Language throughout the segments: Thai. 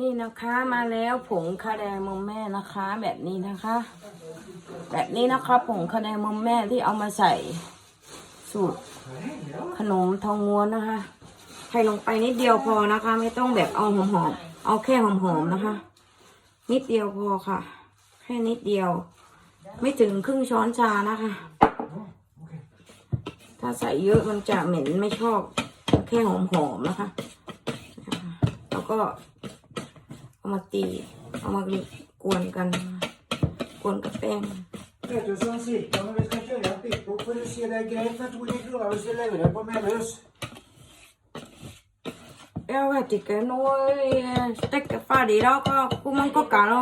นี่นะคะมาแล้วผงคาแดมอมแม่นะคะ แบบนี้นะคะ แบบนี้นะคะผงคาแดมอมแม่ที่เอามาใส่สูตรขนมทองม้วนนะคะใส่ลงไปนิดเดียวพอนะคะ ไม่ต้องแบบเอาหอมๆเอาแค่หอมๆนะคะ นิดเดียวพอค่ะ แค่นิดเดียว ไม่ถึงครึ่งช้อนชานะคะ ถ้าใส่เยอะมันจะเหม็นไม่ชอบแค่หอมๆนะคะ แล้วก็ เอามาตีเอามากวนกันกวนกับแป้ง Vet du som cirka når vi skal kjøre en pikkbok, for å si det er greit med 200 kroner hvis vi leverer på Melhus. Jeg vet ikke, nå er stekket ferdig da, hva- hvor mange kokker nå?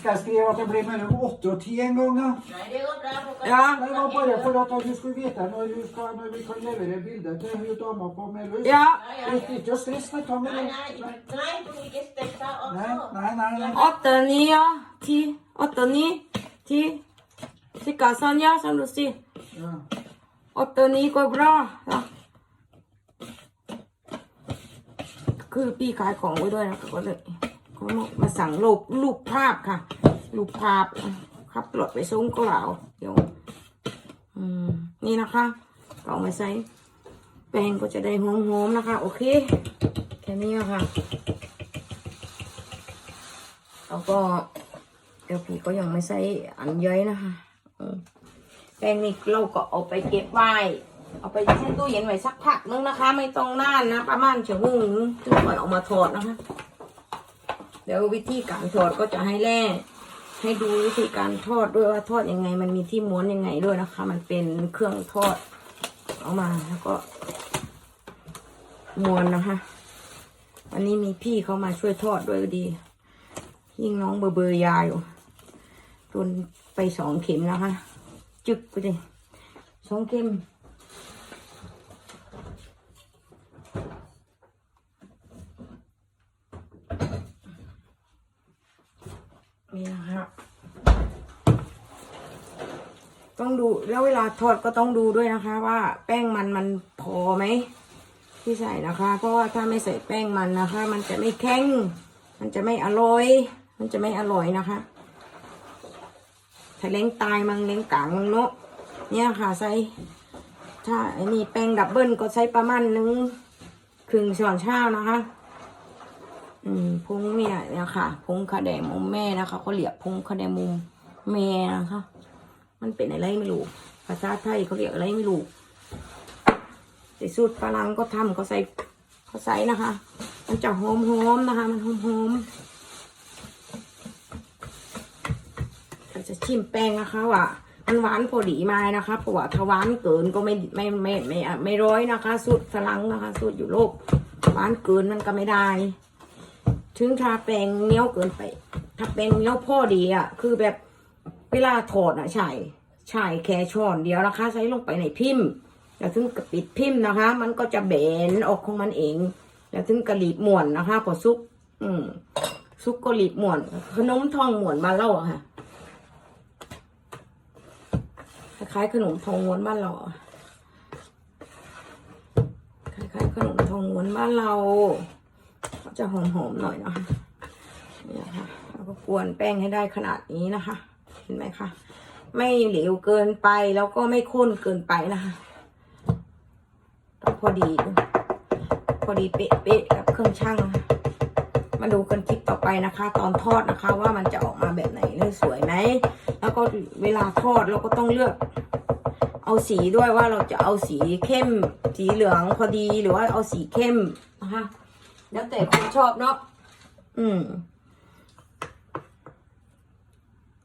skal til Jeg skal skrive at det blir mellom 8 og 10 en gang, da. Nei, det går bra. Håkon. Ja, Det var bare for at du skulle vite når, du skal, når vi kan levere bilder til hun dama på Melhus. ja, Ikke ikke stress med ta med Nei, det. nei, nei, du må ikke strekke deg Nei, også. nei, nei. nei. åtte, ni, ja, ti, åtte, ni, ti, cirka sånn, ja, som du sier. Ja. Åtte, ni går bra, ja. คือพี่ขายของไว้ด้วยนะคะก็เลยเขา มาสั่งรูปรูปภาพค่ะ รูปภาพขับรถไปซุ้งก็เหลาเดี๋ยวนี่นะคะเอามาใส่แป้งก็จะได้หอมๆนะคะ โอเค แค่นี้ค่ะแล้วก็เดี๋ยวพี่ก็ยังไม่ใส่อันย้อยนะคะแป้งนี่เราก็เอาไปเก็บไว้เอาไปแช่ตู้เย็นไว้สักพักนึงนะคะ ไม่ต้องนานนะ ประมาณชั่วโมงนึงถึงก่อนเออกมาทอดนะคะ เดี๋ยววิธีการทอดก็จะให้แล่ให้ดูวิธีการทอดด้วยว่าทอดยังไง มันมีที่ม้วนยังไงด้วยนะคะ มันเป็นเครื่องทอดเอามาแล้วก็ม้วนนะคะวันนี้มีพี่เขามาช่วยทอดด้วยดี ยิ่งน้องเบอร์เบอร์ยาอยู่โดนไปสองเข็มนะคะจึกไปเลยสองเข็ม นี่นะคะ ต้องดูแล้วเวลาทอดก็ต้องดูด้วยนะคะ ว่าแป้งมันมันพอไหมที่ใส่นะคะ เพราะว่าถ้าไม่ใส่แป้งมันนะคะ มันจะไม่แข็งมันจะไม่อร่อย มันจะไม่อร่อยนะคะถ้าเล้งตายมังเล้งกลางมังเนาะเนี่ยค่ะใส่ถ้าไอ้นี่แป้งดับเบิลก็ใช้ประมาณนึงครึ่งช้อนชานะคะ อืมพุงเนี่ยเนี่ยค่ะพุงคาแดงมุมแม่นะคะเขาเรียกพุงคาแดงมุมแม่นะคะ มันเป็นอะไรไม่รู้ภาษาไทยเขาเรียกอะไรไม่รู้แต่สูตรฝรั่งก็ทำเขาใส่เขาใส่นะคะ มันจะหอมๆนะคะ มันหอมๆเราจะชิมแป้งนะคะว่ามันหวานพอดีไหมนะคะเพราะว่าถ้าหวานเกินก็ไม่ไม่ไม่ไม่ไม่ไม่ร้อยนะคะ สูตรฝรั่งนะคะ สูตรอยู่โลกหวานเกินมันก็ไม่ได้ ถึงถ้าแป้งเนี้ยวเกินไปถ้าแป้งเนี้ยวพอดีอะ คือแบบเวลาถอดอะใช่ใช่แค่ช้อนเดียวนะคะใส่ลงไปในพิมพ์ แล้วถึงกระปิดพิมพ์นะคะ มันก็จะเบนออกของมันเอง แล้วถึงกระหลีบหมวนนะคะพอซุก อืมซุกก็หลีบหมวน ขนมทองหมวนบ้านเราค่ะคล้ายๆขนมทองม้วนบ้านเราคล้ายๆขนมทองม้วนบ้านเรา ก็จะหอมๆหน่อยนะคะนี่ค่ะแล้วก็กวนแป้งให้ได้ขนาดนี้นะคะ เห็นไหมคะ ไม่เหลวเกินไปแล้วก็ไม่ข้นเกินไปนะคะต้องพอดี พอดีเป๊ะๆกับเครื่องช่าง มาดูกันคลิปต่อไปนะคะ ตอนทอดนะคะ ว่ามันจะออกมาแบบไหนเลยสวยไหมแล้วก็เวลาทอดเราก็ต้องเลือกเอาสีด้วยว่าเราจะเอาสีเข้ม สีเหลืองพอดีหรือว่าเอาสีเข้มนะคะ แล้วแต่คนชอบเนาะอืม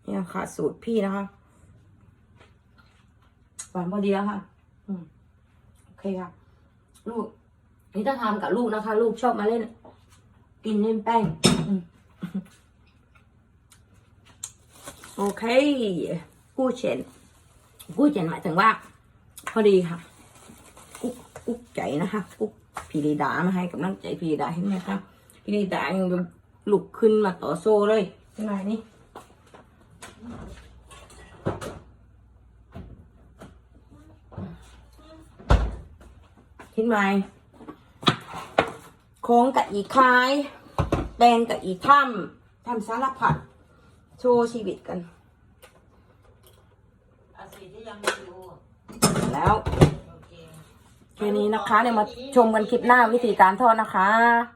เนี่ยค่ะ สูตรพี่นะคะหวานพอดีแล้วค่ะ อืมโอเคค่ะ ลูกนี่ถ้าทำกับลูกนะคะ ลูกชอบมาเล่น กินเล่นแป้งอืมโอเคกู้เชนกู้เชนหมายถึงว่า พอดีค่ะกุ๊กกุ๊กใจนะคะกุ๊ก พีรีดามาให้กำลังใจพีรีดาเห็นไหมคะพีรีดายังลุกขึ้นมาต่อโซ่เลยเห็นไหมนี่เห็นไหมโค้งกับอีคายแดงกับอีถ้ำทำสารพัดโชว์ชีวิตกันอาสีที่ยังไม่รู้แล้วโอเค แค่นี้นะคะเดี๋ยวมาชมกันคลิปหน้าวิธีการทอดนะคะ